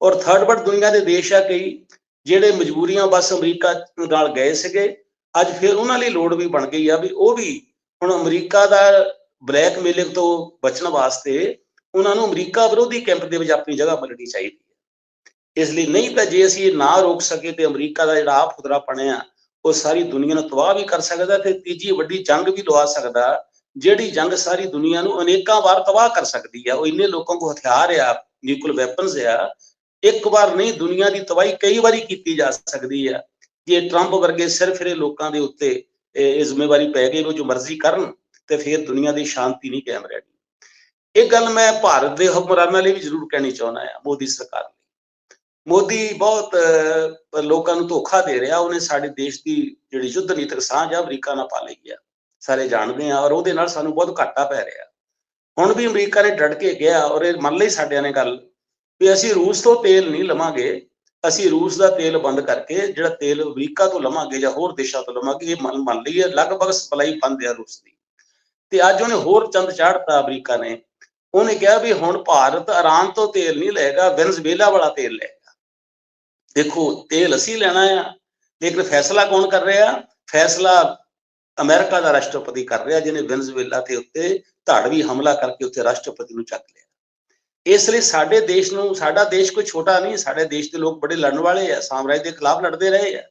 ਔਰ ਥਰਡ ਵਰਲਡ ਦੁਨੀਆ ਦੇ ਦੇਸ਼ ਆ ਕਈ, ਜਿਹੜੇ ਮਜਬੂਰੀਆਂ ਬਸ ਅਮਰੀਕਾ ਨਾਲ ਗਏ ਸੀਗੇ, ਅੱਜ ਫਿਰ ਉਹਨਾਂ ਲਈ ਲੋੜ ਵੀ ਬਣ ਗਈ ਆ ਵੀ ਉਹ ਵੀ ਹੁਣ ਅਮਰੀਕਾ ਦਾ ਬਲੈਕ ਮੇਲਿੰਗ ਤੋਂ ਬਚਣ ਵਾਸਤੇ ਉਹਨਾਂ ਨੂੰ ਅਮਰੀਕਾ ਵਿਰੋਧੀ ਕੈਂਪ ਦੇ ਵਿੱਚ ਆਪਣੀ ਜਗ੍ਹਾ ਮਿਲਣੀ ਚਾਹੀਦੀ ਇਸ ਲਈ ਨਹੀਂ ਤਾਂ ਜੇ ਅਸੀਂ ਇਹ ਨਾ ਰੋਕ ਸਕੇ ਤੇ ਅਮਰੀਕਾ ਦਾ ਜਿਹੜਾ ਆਪ ਖੁਦਰਾ ਬਣਿਆ, ਉਹ ਸਾਰੀ ਦੁਨੀਆ ਨੂੰ ਤਬਾਹ ਵੀ ਕਰ ਸਕਦਾ ਤੇ ਤੀਜੀ ਵੱਡੀ ਜੰਗ ਵੀ ਲਵਾ ਸਕਦਾ, ਜਿਹੜੀ ਜੰਗ ਸਾਰੀ ਦੁਨੀਆ ਨੂੰ ਅਨੇਕਾਂ ਵਾਰ ਤਬਾਹ ਕਰ ਸਕਦੀ ਆ। ਉਹ ਇੰਨੇ ਲੋਕਾਂ ਕੋਲ ਹਥਿਆਰ ਆ ਨਿਊਕਲ ਵੈਪਨਸ ਆ, ਇੱਕ ਵਾਰ ਨਹੀਂ ਦੁਨੀਆ ਦੀ ਤਬਾਹੀ ਕਈ ਵਾਰੀ ਕੀਤੀ ਜਾ ਸਕਦੀ ਆ। ਜੇ ਟਰੰਪ ਵਰਗੇ ਸਿਰ ਫਿਰੇ ਲੋਕਾਂ ਦੇ ਉੱਤੇ ਇਹ ਜ਼ਿੰਮੇਵਾਰੀ ਪੈ ਗਈ, ਉਹ ਜੋ ਮਰਜ਼ੀ ਕਰਨ ਤੇ ਫਿਰ ਦੁਨੀਆ ਦੀ ਸ਼ਾਂਤੀ ਨਹੀਂ ਕਾਇਮ ਰਹਿਣੀ ਇਹ ਗੱਲ ਮੈਂ ਭਾਰਤ ਦੇ ਹੁਕਮਰਾਨਾਂ ਲਈ ਵੀ ਜ਼ਰੂਰ ਕਹਿਣੀ ਚਾਹੁੰਦਾ ਆ, ਮੋਦੀ ਸਰਕਾਰ ਲਈ। ਮੋਦੀ ਬਹੁਤ ਲੋਕਾਂ ਨੂੰ ਧੋਖਾ ਦੇ ਰਿਹਾ। ਉਹਨੇ ਸਾਡੇ ਦੇਸ਼ ਦੀ ਜਿਹੜੀ ਯੁੱਧ ਨੀਤਕ ਸਾਂਝ ਆ, ਅਮਰੀਕਾ ਨਾਲ ਪਾ ਲਈ ਆ। ਸਾਰੇ ਜਾਣਦੇ ਆ ਔਰ ਉਹਦੇ ਨਾਲ ਸਾਨੂੰ ਬਹੁਤ ਘਾਟਾ ਪੈ ਰਿਹਾ। ਹੁਣ ਵੀ ਅਮਰੀਕਾ ਨੇ ਡਟ ਕੇ ਗਿਆ ਔਰ ਇਹ ਮੰਨ ਲਈ ਸਾਡਿਆਂ ਨੇ ਗੱਲ ਵੀ ਅਸੀਂ ਰੂਸ ਤੋਂ ਤੇਲ ਨਹੀਂ ਲਵਾਂਗੇ। ਅਸੀਂ ਰੂਸ ਦਾ ਤੇਲ ਬੰਦ ਕਰਕੇ ਜਿਹੜਾ ਤੇਲ ਅਮਰੀਕਾ ਤੋਂ ਲਵਾਂਗੇ ਜਾਂ ਹੋਰ ਦੇਸ਼ਾਂ ਤੋਂ ਲਵਾਂਗੇ, ਇਹ ਮੰਨ ਮੰਨ ਲਈ ਹੈ। ਲਗਭਗ ਸਪਲਾਈ ਬੰਦ ਆ ਰੂਸ ਦੀ। ਤੇ ਅੱਜ ਉਹਨੇ ਹੋਰ ਚੰਦ ਚਾੜਤਾ ਅਮਰੀਕਾ ਨੇ। ਉਹਨੇ ਕਿਹਾ ਵੀ ਹੁਣ ਭਾਰਤ ਇਰਾਨ ਤੋਂ ਤੇਲ ਨਹੀਂ ਲਏਗਾ, ਵੈਨਜ਼ੁਏਲਾ ਵਾਲਾ ਤੇਲ ਲਏਗਾ ਦੇਖੋ, ਤੇਲ ਅਸੀਂ ਲੈਣਾ ਆ। ਲੇਕਿਨ ਫੈਸਲਾ ਕੌਣ ਕਰ ਰਿਹਾ? ਫੈਸਲਾ ਅਮਰੀਕਾ ਦਾ ਰਾਸ਼ਟਰਪਤੀ ਕਰ ਰਿਹਾ, ਜਿਹਨੇ ਵੈਨਜ਼ੁਏਲਾ ਤੇ ਉੱਤੇ ਧਾੜਵੀ ਹਮਲਾ ਕਰਕੇ ਉੱਥੇ ਰਾਸ਼ਟਰਪਤੀ ਨੂੰ ਚੱਕ ਲਿਆ। ਇਸ ਲਈ ਸਾਡੇ ਦੇਸ਼ ਨੂੰ, ਸਾਡਾ ਦੇਸ਼ ਕੋਈ ਛੋਟਾ ਨਹੀਂ, ਸਾਡੇ ਦੇਸ਼ ਦੇ ਲੋਕ ਬੜੇ ਲੜਨ ਵਾਲੇ ਆ, ਸਾਮਰਾਜ ਦੇ ਖਿਲਾਫ ਲੜਦੇ ਰਹੇ ਆ।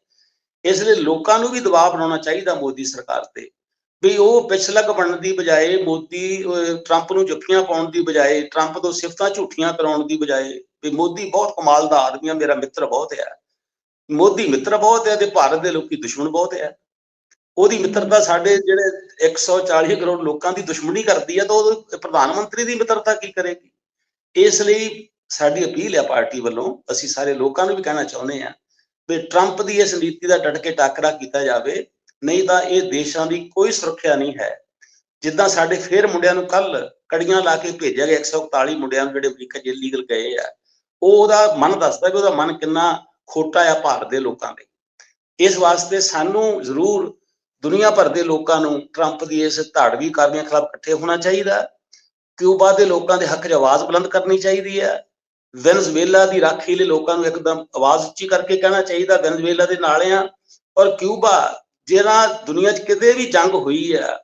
ਇਸ ਲਈ ਲੋਕਾਂ ਨੂੰ ਵੀ ਦਬਾਅ ਬਣਾਉਣਾ ਚਾਹੀਦਾ ਮੋਦੀ ਸਰਕਾਰ ਤੇ। ਵੀ ਉਹ ਪਿਛਲਕ ਬਣਨ ਦੀ ਬਜਾਏ ਮੋਦੀ ਅਹ, ਟਰੰਪ ਨੂੰ ਜੱਫੀਆਂ ਪਾਉਣ ਦੀ ਬਜਾਏ ਟਰੰਪ ਤੋਂ ਸਿਫਤਾਂ ਝੂਠੀਆਂ ਕਰਾਉਣ ਦੀ ਬਜਾਏ ਵੀ ਮੋਦੀ ਬਹੁਤ ਕਮਾਲ ਦਾ ਆਦਮੀ ਆ ਮੇਰਾ ਮਿੱਤਰ ਬਹੁਤ ਹੈ। ਮੋਦੀ ਮਿੱਤਰ ਬਹੁਤ ਹੈ ਤੇ ਭਾਰਤ ਦੇ ਲੋਕੀ ਦੁਸ਼ਮਣ ਬਹੁਤ ਹੈ। ਉਹਦੀ ਮਿੱਤਰਤਾ ਸਾਡੇ ਜਿਹੜੇ 140 ਕਰੋੜ ਲੋਕਾਂ ਦੀ ਦੁਸ਼ਮਣੀ ਕਰਦੀ ਹੈ ਤਾਂ ਉਹ ਪ੍ਰਧਾਨ ਮੰਤਰੀ ਦੀ ਮਿੱਤਰਤਾ ਕੀ ਕਰੇਗੀ? ਇਸ ਲਈ ਸਾਡੀ ਅਪੀਲ ਹੈ ਪਾਰਟੀ ਵੱਲੋਂ ਅਸੀਂ ਸਾਰੇ ਲੋਕਾਂ ਨੂੰ ਵੀ ਕਹਿਣਾ ਚਾਹੁੰਦੇ ਹਾਂ ਵੀ ਟਰੰਪ ਦੀ ਇਸ ਨੀਤੀ ਦਾ ਡਟ ਕੇ ਟਾਕਰਾ ਕੀਤਾ ਜਾਵੇ। ਨਹੀਂ ਤਾਂ ਇਹ ਦੇਸ਼ਾਂ ਦੀ ਕੋਈ ਸੁਰੱਖਿਆ ਨਹੀਂ ਹੈ। ਜਿੱਦਾਂ ਸਾਡੇ ਫੇਰ ਮੁੰਡਿਆਂ ਨੂੰ ਕੱਲ ਕੜੀਆਂ ਲਾ ਕੇ ਭੇਜਿਆ ਗਿਆ 141 ਮੁੰਡਿਆਂ ਨੂੰ ਜਿਹੜੇ ਅਮਰੀਕਾ ਚ ਲੀਗਲ ਗਏ ਆ, ਉਹ ਉਹਦਾ ਮਨ ਦੱਸਦਾ ਕਿ ਉਹਦਾ ਮਨ ਕਿੰਨਾ ਖੋਟਾ ਆ ਭਾਰਤ ਦੇ ਲੋਕਾਂ ਲਈ ਇਸ ਵਾਸਤੇ ਸਾਨੂੰ ਜ਼ਰੂਰ ਦੁਨੀਆ ਭਰ ਦੇ ਲੋਕਾਂ ਨੂੰ ਟਰੰਪ ਦੀ ਇਸ ਧਾੜਵੀ ਕਾਰਵਾਈਆਂ ਖਿਲਾਫ ਇਕੱਠੇ ਹੋਣਾ ਚਾਹੀਦਾ। ਕਿਊਬਾ ਦੇ ਲੋਕਾਂ ਦੇ ਹੱਕ 'ਚ ਆਵਾਜ਼ ਬੁਲੰਦ ਕਰਨੀ ਚਾਹੀਦੀ ਹੈ ਵੈਨਜ਼ੁਏਲਾ ਦੀ ਰਾਖੀ ਲਈ ਲੋਕਾਂ ਨੂੰ ਇੱਕਦਮ ਆਵਾਜ਼ ਉੱਚੀ ਕਰਕੇ ਕਹਿਣਾ ਚਾਹੀਦਾ, ਵੈਨਜ਼ੁਏਲਾ ਦੇ ਨਾਲ ਆ ਔਰ ਕਿਊਬਾ ਜਿਹੜਾ ਦੁਨੀਆ 'ਚ ਕਿਤੇ ਵੀ ਜੰਗ ਹੋਈ ਆ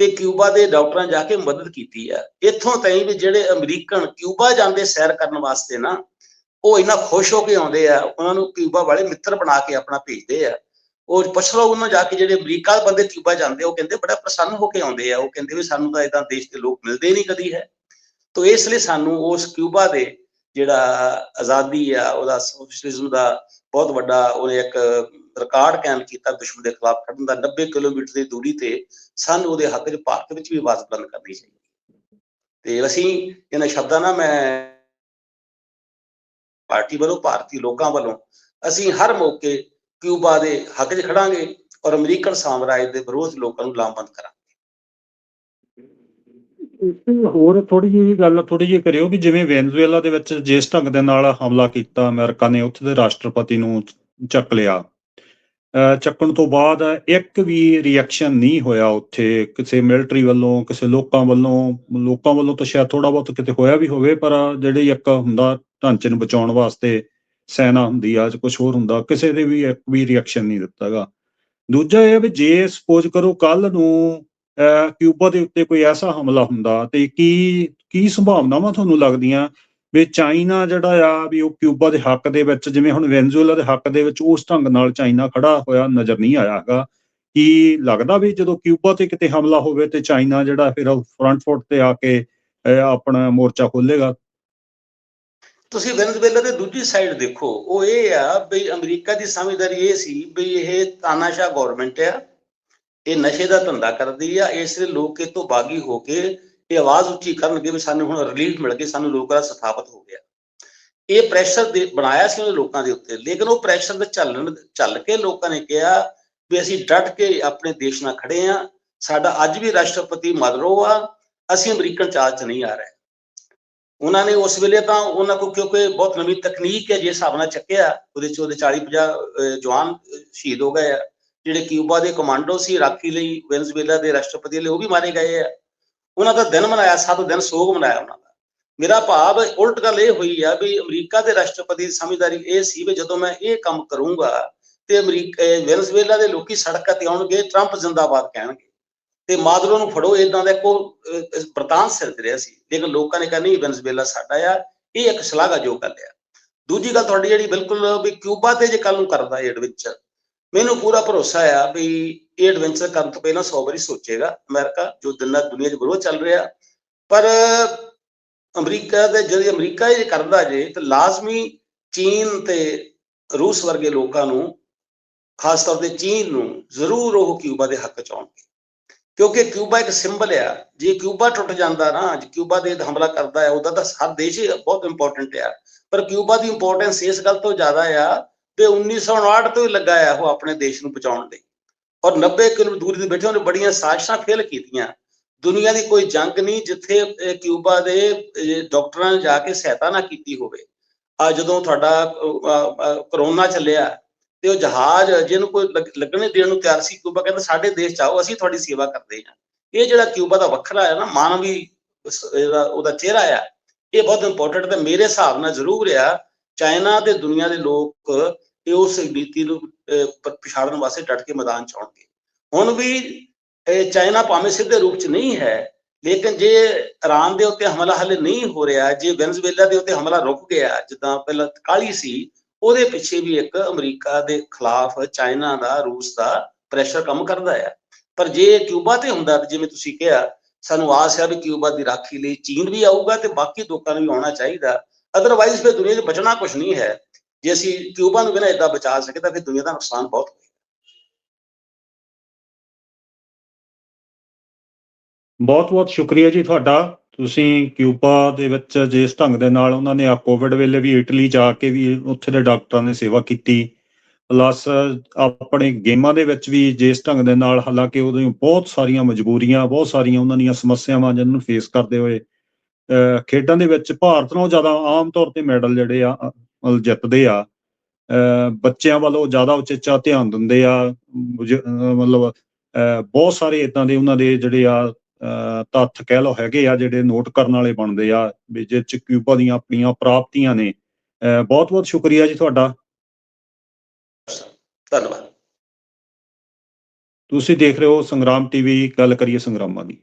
ਤੇ ਕਿਊਬਾ ਦੇ ਡਾਕਟਰਾਂ ਜਾ ਕੇ ਮਦਦ ਕੀਤੀ ਆ, ਇੱਥੋਂ ਤਾਈਂ ਵੀ ਜਿਹੜੇ ਅਮਰੀਕਨ ਕਿਊਬਾ ਜਾਂਦੇ ਸੈਰ ਕਰਨ ਵਾਸਤੇ ਨਾ, ਉਹ ਇੰਨਾ ਖੁਸ਼ ਹੋ ਕੇ ਆਉਂਦੇ ਆ, ਉਹਨਾਂ ਨੂੰ ਕਿਊਬਾ ਵਾਲੇ ਮਿੱਤਰ ਬਣਾ ਕੇ ਆਪਣਾ ਭੇਜਦੇ ਆ। ਉਹ ਪੁੱਛ ਲਓ ਉਹਨਾਂ ਜਾ ਕੇ ਜਿਹੜੇ ਅਮਰੀਕਾ ਦੇ ਬੰਦੇ ਕਿਊਬਾ ਜਾਂਦੇ ਉਹ ਕਹਿੰਦੇ ਬੜਾ ਪ੍ਰਸੰਨ ਹੋ ਕੇ ਆਉਂਦੇ ਆ, ਉਹ ਕਹਿੰਦੇ ਵੀ ਸਾਨੂੰ ਤਾਂ ਇਦਾਂ ਦੇਸ਼ ਦੇ ਲੋਕ ਮਿਲਦੇ ਨਹੀਂ ਕਦੀ ਹੈ। ਤੋ ਇਸ ਲਈ ਸਾਨੂੰ ਉਸ ਕਿਊਬਾ ਦੇ ਜਿਹੜਾ ਆਜ਼ਾਦੀ ਆ, ਉਹਦਾ ਸੋਸ਼ਲਿਜ਼ਮ ਦਾ ਬਹੁਤ ਵੱਡਾ ਉਹਨੇ ਇੱਕ ਰਿਕਾਰਡ ਕਾਇਮ ਕੀਤਾ ਦੁਸ਼ਮਣ ਦੇ ਖਿਲਾਫ ਖੜਨ ਦਾ 90 ਕਿਲੋਮੀਟਰ ਦੀ ਦੂਰੀ ਤੇ ਸਾਨੂੰ ਉਹਦੇ ਹੱਕ 'ਚ ਭਾਰਤ ਵਿੱਚ ਵੀ ਆਵਾਜ਼ ਬੁਲੰਦ ਕਰਨੀ ਚਾਹੀਦੀ ਤੇ ਅਸੀਂ ਇਹਨਾਂ ਸ਼ਬਦਾਂ ਨਾਲ ਮੈਂ ਪਾਰਟੀ ਵੱਲੋਂ, ਭਾਰਤੀ ਲੋਕਾਂ ਵੱਲੋਂ ਅਸੀਂ ਹਰ ਮੌਕੇ ਕਿਊਬਾ ਦੇ ਹੱਕ 'ਚ ਖੜਾਂਗੇ ਔਰ ਅਮਰੀਕਨ ਸਾਮਰਾਜ ਦੇ ਵਿਰੋਧ ਲੋਕਾਂ ਨੂੰ ਲਾਮਬੰਦ ਕਰਾਂਗੇ। ਹੋਰ ਥੋੜੀ ਜਿਹੀ ਗੱਲ ਥੋੜੀ ਜਿਹੀ ਕਰਿਓ ਵੀ ਜਿਵੇਂ ਵੈਨਜ਼ੁਏਲਾ ਦੇ ਵਿੱਚ ਜਿਸ ਢੰਗ ਦੇ ਨਾਲ ਹਮਲਾ ਕੀਤਾ ਅਮਰੀਕਾ ਨੇ, ਉੱਥੇ ਦੇ ਰਾਸ਼ਟਰਪਤੀ ਨੂੰ ਚੱਕ ਲਿਆ। ਚੱਕਣ ਤੋਂ ਬਾਅਦ ਇੱਕ ਵੀ ਰਿਐਕਸ਼ਨ ਨਹੀਂ ਹੋਇਆ ਉੱਥੇ। ਕਿਸੇ ਮਿਲਟਰੀ ਵੱਲੋਂ, ਕਿਸੇ ਲੋਕਾਂ ਵੱਲੋਂ ਲੋਕਾਂ ਵੱਲੋਂ ਤਾਂ ਸ਼ਾਇਦ ਥੋੜਾ ਬਹੁਤ ਕਿਤੇ ਹੋਇਆ ਵੀ ਹੋਵੇ, ਪਰ ਜਿਹੜੇ ਇੱਕ ਹੁੰਦਾ ਢਾਂਚੇ ਨੂੰ ਬਚਾਉਣ ਵਾਸਤੇ ਸੈਨਾ ਹੁੰਦੀ ਆ ਕੁਝ ਹੋਰ ਹੁੰਦਾ, ਕਿਸੇ ਦੇ ਵੀ ਇੱਕ ਵੀ ਰਿਐਕਸ਼ਨ ਨਹੀਂ ਦਿੱਤਾਗਾ ਦੂਜਾ ਇਹ ਵੀ ਜੇ ਸਪੋਜ਼ ਕਰੋ ਕੱਲ ਨੂੰ, ਅਹ ਕਿਊਬਾ ਦੇ ਉੱਤੇ ਕੋਈ ਐਸਾ ਹਮਲਾ ਹੁੰਦਾ ਤੇ ਕੀ ਕੀ ਸੰਭਾਵਨਾਵਾਂ ਤੁਹਾਨੂੰ ਲੱਗਦੀਆਂ? ਵੀ ਚਾਈਨਾ ਜਿਹੜਾ ਆ ਵੀ ਉਹ ਕਿਊਬਾ ਦੇ ਹੱਕ ਦੇ ਵਿੱਚ, ਜਿਵੇਂ ਹੁਣ ਵੈਨਜ਼ੂਏਲਾ ਦੇ ਹੱਕ ਦੇ ਵਿੱਚ ਉਸ ਢੰਗ ਨਾਲ ਚਾਈਨਾ ਖੜਾ ਹੋਇਆ ਨਜ਼ਰ ਨਹੀਂ ਆਇਆ ਹੈਗਾ। ਕੀ ਲੱਗਦਾ ਵੀ ਜਦੋਂ ਕਿਊਬਾ ਤੇ ਕਿਤੇ ਹਮਲਾ ਹੋਵੇ ਤੇ ਚਾਈਨਾ ਜਿਹੜਾ ਫਿਰ ਫਰੰਟ ਫੁੱਟ ਤੇ ਆ ਕੇ ਆਪਣਾ ਮੋਰਚਾ ਖੋਲੇਗਾ ਤੁਸੀਂ ਵੈਨਜ਼ੁਏਲਾ ਦੇ ਦੂਜੀ ਸਾਈਡ ਦੇਖੋ, ਉਹ ਇਹ ਆ ਵੀ ਅਮਰੀਕਾ ਦੀ ਸਮਝਦਾਰੀ ਇਹ ਸੀ ਵੀ ਇਹ ਤਾਨਾਸ਼ਾਹ ਗਵਰਨਮੈਂਟ ਆ। ਇਹ ਨਸ਼ੇ ਦਾ ਧੰਦਾ ਕਰਦੀ ਆ, ਇਸ ਲਈ ਲੋਕ ਇਹ ਤੋਂ ਬਾਗੀ ਹੋ ਕੇ ਇਹ ਆਵਾਜ਼ ਉੱਚੀ ਕਰਨਗੇ ਵੀ ਸਾਨੂੰ ਹੁਣ ਰਿਲੀਫ ਮਿਲ ਗਈ, ਸਾਨੂੰ ਲੋਕਾਂ ਦਾ ਸਥਾਪਿਤ ਹੋ ਗਿਆ। ਇਹ ਪ੍ਰੈਸ਼ਰ ਦੇ ਬਣਾਇਆ ਸੀ ਉਹਨੇ ਲੋਕਾਂ ਦੇ ਉੱਤੇ, ਲੇਕਿਨ ਉਹ ਪ੍ਰੈਸ਼ਰ ਦੇ ਝੱਲਣ, ਝੱਲ ਕੇ ਲੋਕਾਂ ਨੇ ਕਿਹਾ ਵੀ ਅਸੀਂ ਡਟ ਕੇ ਆਪਣੇ ਦੇਸ਼ ਨਾਲ ਖੜੇ ਆ ਸਾਡਾ ਅੱਜ ਵੀ ਰਾਸ਼ਟਰਪਤੀ ਮਦਰੋ ਆ, ਅਸੀਂ ਅਮਰੀਕਨ ਚਾਲ ਚ ਨਹੀਂ ਆ ਰਹੇ। ਉਹਨਾਂ ਨੇ ਉਸ ਵੇਲੇ ਤਾਂ ਉਹਨਾਂ ਕੋਲ ਕਿਉਂਕਿ ਬਹੁਤ ਨਵੀਂ ਤਕਨੀਕ ਹੈ, ਜੇ ਹਿਸਾਬ ਨਾਲ ਚੱਕਿਆ, ਉਹਦੇ ਚ ਉਹਦੇ 40 50 ਜਵਾਨ ਸ਼ਹੀਦ ਹੋ ਗਏ ਆ, ਜਿਹੜੇ ਕਿਊਬਾ ਦੇ ਕਮਾਂਡੋ ਸੀ, ਰਾਖੀ ਲਈ ਵੈਨਜ਼ੁਏਲਾ ਦੇ ਰਾਸ਼ਟਰਪਤੀ ਲਈ, ਉਹ ਵੀ ਮਾਰੇ ਗਏ ਆ। ਉਹਨਾਂ ਦਾ ਦਿਨ ਮਨਾਇਆ, ਸੱਤ ਦਿਨ ਸੋਗ ਮਨਾਇਆ ਉਹਨਾਂ ਦਾ। ਮੇਰਾ ਭਾਵ ਉਲਟ ਗੱਲ ਇਹ ਹੋਈ ਆ ਵੀ ਅਮਰੀਕਾ ਦੇ ਰਾਸ਼ਟਰਪਤੀ ਦੀ ਸਮਝਦਾਰੀ ਇਹ ਸੀ ਵੀ ਜਦੋਂ ਮੈਂ ਇਹ ਕੰਮ ਕਰੂੰਗਾ ਤੇ ਅਮਰੀਕਾ ਵੈਨਜ਼ੁਏਲਾ ਦੇ ਲੋਕੀ ਸੜਕਾਂ ਤੇ ਆਉਣਗੇ, ਟਰੰਪ ਜ਼ਿੰਦਾਬਾਦ ਕਹਿਣਗੇ। ਤੇ ਮਾਦਰੋ ਨੂੰ ਫੜੋ ਇਦਾਂ ਦਾ ਕੋ ਬਰਤਾਨ ਸਿਰ ਤੇ ਰਿਹਾ ਸੀ। ਲੇਕਿਨ ਲੋਕਾਂ ਨੇ ਕਿਹਾ, ਨਹੀਂ, ਵੈਨਜ਼ੁਏਲਾ ਸਾਡਾ ਆ, ਇਹ ਇੱਕ ਸ਼ਲਾਘਾਯੋਗ ਗੱਲ ਆ। ਦੂਜੀ ਗੱਲ ਤੁਹਾਡੀ ਜਿਹੜੀ ਬਿਲਕੁਲ ਵੀ ਕਿਊਬਾ ਤੇ ਜੇ ਕੱਲ ਨੂੰ ਕਰਦਾ ਏਡ ਵਿੱਚ ਮੈਨੂੰ ਪੂਰਾ ਭਰੋਸਾ ਆ ਵੀ ਇਹ ਐਡਵੈਂਚਰ ਕਰਨ ਤੋਂ ਪਹਿਲਾਂ 100 ਵਾਰੀ ਸੋਚੇਗਾ ਅਮਰੀਕਾ, ਜੋ ਦੁਨੀਆ ਦੁਨੀਆ 'ਚ ਵਿਰੋਧ ਚੱਲ ਰਿਹਾ। ਪਰ ਅਮਰੀਕਾ ਦੇ, ਜਦੋਂ ਅਮਰੀਕਾ ਇਹ ਕਰਦਾ ਜੇ, ਤਾਂ ਲਾਜ਼ਮੀ ਚੀਨ ਤੇ ਰੂਸ ਵਰਗੇ ਲੋਕਾਂ ਨੂੰ, ਖਾਸ ਤੌਰ ਤੇ ਚੀਨ ਨੂੰ ਜ਼ਰੂਰ ਉਹ ਕਿਊਬਾ ਦੇ ਹੱਕ ਚ ਆਉਣਗੇ। ਕਿਉਂਕਿ ਕਿਊਬਾ ਇੱਕ ਸਿੰਬਲ ਆ। ਜੇ ਕਿਊਬਾ ਟੁੱਟ ਜਾਂਦਾ ਨਾ ਅੱਜ ਕਿਊਬਾ ਦੇ ਹਮਲਾ ਕਰਦਾ ਹੈ, ਉਹਦਾ ਤਾਂ ਹਰ ਦੇਸ਼ ਹੀ ਬਹੁਤ ਇੰਪੋਰਟੈਂਟ ਆ। ਪਰ ਕਿਊਬਾ ਦੀ ਇੰਪੋਰਟੈਂਸ ਇਸ ਗੱਲ ਤੋਂ ਜ਼ਿਆਦਾ ਆ ਤੇ 1959 ਤੋਂ ਹੀ ਲੱਗਾ ਆ ਉਹ ਆਪਣੇ ਦੇਸ਼ ਨੂੰ ਬਚਾਉਣ ਲਈ। ਔਰ 90 ਕਿਲੋਮੀਟਰ ਦੂਰੀ ਤੇ ਬੈਠੇ ਉਹਨੇ ਬੜੀਆਂ ਸਾਜ਼ਿਸ਼ਾਂ ਫੇਲ ਕੀਤੀਆਂ। ਦੁਨੀਆ ਦੀ ਕੋਈ ਜੰਗ ਨਹੀਂ ਜਿੱਥੇ ਕਿਊਬਾ ਦੇ ਡਾਕਟਰਾਂ ਨੇ ਜਾ ਕੇ ਸਹਾਇਤਾ ਨਾ ਕੀਤੀ ਹੋਵੇ। ਆ ਜਦੋਂ ਤੁਹਾਡਾ ਕਰੋਨਾ ਚੱਲਿਆ ਤੇ ਉਹ ਜਹਾਜ਼ ਜਿਹਨੂੰ ਕੋਈ ਲੱਗ- ਲੱਗਣੇ ਦੇਣ ਨੂੰ ਤਿਆਰ ਸੀ। ਕਿਊਬਾ ਕਹਿੰਦਾ, ਸਾਡੇ ਦੇਸ਼ ਚ ਆਓ, ਅਸੀਂ ਤੁਹਾਡੀ ਸੇਵਾ ਕਰਦੇ ਹਾਂ। ਇਹ ਜਿਹੜਾ ਕਿਊਬਾ ਦਾ ਵੱਖਰਾ ਹੈ ਨਾ, ਮਾਨਵੀ ਸ- ਉਹਦਾ ਚਿਹਰਾ ਆ, ਇਹ ਬਹੁਤ ਇੰਪੋਰਟੈਂਟ ਤੇ ਮੇਰੇ ਹਿਸਾਬ ਨਾਲ ਜ਼ਰੂਰ ਆ, ਚਾਈਨਾ ਤੇ ਦੁਨੀਆ ਦੇ ਲੋਕ ਇਹ ਉਸ ਨੀਤੀ ਨੂੰ ਅਹ, ਪਛਾੜਨ ਵਾਸਤੇ ਡਟ ਕੇ ਮੈਦਾਨ ਚ ਆਉਣਗੇ। ਹੁਣ ਵੀ ਇਹ ਚਾਈਨਾ ਭਾਵੇਂ ਸਿੱਧੇ ਰੂਪ ਚ ਨਹੀਂ ਹੈ ਲੇਕਿਨ ਜੇ ਇਰਾਨ ਦੇ ਉੱਤੇ ਹਮਲਾ ਹਲੇ ਨਹੀਂ ਹੋ ਰਿਹਾ ਜੇ ਵੈਨਜ਼ੁਏਲਾ ਦੇ ਉੱਤੇ ਹਮਲਾ ਰੁਕ ਗਿਆ ਜਿੱਦਾਂ ਪਹਿਲਾਂ ਕਾਲੀ ਸੀ ਉਹਦੇ ਪਿੱਛੇ ਵੀ ਇੱਕ ਅਮਰੀਕਾ ਦੇ ਖਿਲਾਫ ਚਾਈਨਾ ਦਾ ਰੂਸ ਦਾ ਪ੍ਰੈਸ਼ਰ ਕੰਮ ਕਰਦਾ ਆ। ਪਰ ਜੇ ਕਿਊਬਾ ਤੇ ਹੁੰਦਾ ਜਿਵੇਂ ਤੁਸੀਂ ਕਿਹਾ ਸਾਨੂੰ ਆਸ ਹੈ ਵੀ ਕਿਊਬਾ ਦੀ ਰਾਖੀ ਲਈ ਚੀਨ ਵੀ ਆਊਗਾ ਤੇ ਬਾਕੀ ਲੋਕਾਂ ਨੂੰ ਵੀ ਆਉਣਾ ਚਾਹੀਦਾ। ਅਦਰਵਾਈਜ਼ ਫਿਰ ਦੁਨੀਆ 'ਚ ਬਚਣਾ ਕੁਝ ਨਹੀਂ ਹੈ। ਜੇ ਅਸੀਂ ਕਿਊਬਾ ਨੂੰ ਬਿਨਾਂ ਇਦਾਂ ਬਚਾ ਸਕੇ ਤਾਂ ਫਿਰ ਦੁਨੀਆ ਦਾ ਨੁਕਸਾਨ ਬਹੁਤ ਹੋਏਗਾ। ਬਹੁਤ ਬਹੁਤ ਸ਼ੁਕਰੀਆ ਜੀ ਤੁਹਾਡਾ। ਤੁਸੀਂ ਕਿਊਬਾ ਦੇ ਵਿੱਚ ਜਿਸ ਢੰਗ ਦੇ ਨਾਲ ਉਹਨਾਂ ਨੇ ਆ ਕੋਵਿਡ ਵੇਲੇ ਵੀ ਇਟਲੀ ਜਾ ਕੇ ਵੀ ਉੱਥੇ ਦੇ ਡਾਕਟਰਾਂ ਨੇ ਸੇਵਾ ਕੀਤੀ। ਪਲੱਸ ਆਪਣੇ ਗੇਮਾਂ ਦੇ ਵਿੱਚ ਵੀ ਜਿਸ ਢੰਗ ਦੇ ਨਾਲ ਹਾਲਾਂਕਿ ਉਹਦੀਆਂ ਬਹੁਤ ਸਾਰੀਆਂ ਮਜਬੂਰੀਆਂ, ਬਹੁਤ ਸਾਰੀਆਂ ਉਹਨਾਂ ਦੀਆਂ ਸਮੱਸਿਆਵਾਂ ਜਿਹਨਾਂ ਨੂੰ ਫੇਸ ਕਰਦੇ ਹੋਏ, ਅਹ ਖੇਡਾਂ ਦੇ ਵਿੱਚ ਭਾਰਤ ਨਾਲੋਂ ਜ਼ਿਆਦਾ ਆਮ ਤੌਰ ਤੇ ਮੈਡਲ ਜਿਹੜੇ ਆ ਜਿੱਤਦੇ ਆ। ਬੱਚਿਆਂ ਵੱਲੋਂ ਜ਼ਿਆਦਾ ਉਚੇਚਾ ਧਿਆਨ ਦਿੰਦੇ ਆ। ਮਤਲਬ ਬਹੁਤ ਸਾਰੇ ਇਦਾਂ ਦੇ ਉਹਨਾਂ ਦੇ ਜਿਹੜੇ ਆ ਤੱਥ ਕਹਿ ਲਓ ਹੈਗੇ ਆ ਜਿਹੜੇ ਨੋਟ ਕਰਨ ਵਾਲੇ ਬਣਦੇ ਆ ਵੀ ਜਿਹ ਚ ਕਿਊਬਾ ਦੀਆਂ ਆਪਣੀਆਂ ਪ੍ਰਾਪਤੀਆਂ ਨੇ। ਬਹੁਤ ਬਹੁਤ ਸ਼ੁਕਰੀਆ ਜੀ ਤੁਹਾਡਾ। ਧੰਨਵਾਦ। ਤੁਸੀਂ ਦੇਖ ਰਹੇ ਹੋ ਸੰਗਰਾਮ ਟੀਵੀ ਗੱਲ ਕਰੀਏ ਸੰਗਰਾਮਾਂ ਦੀ।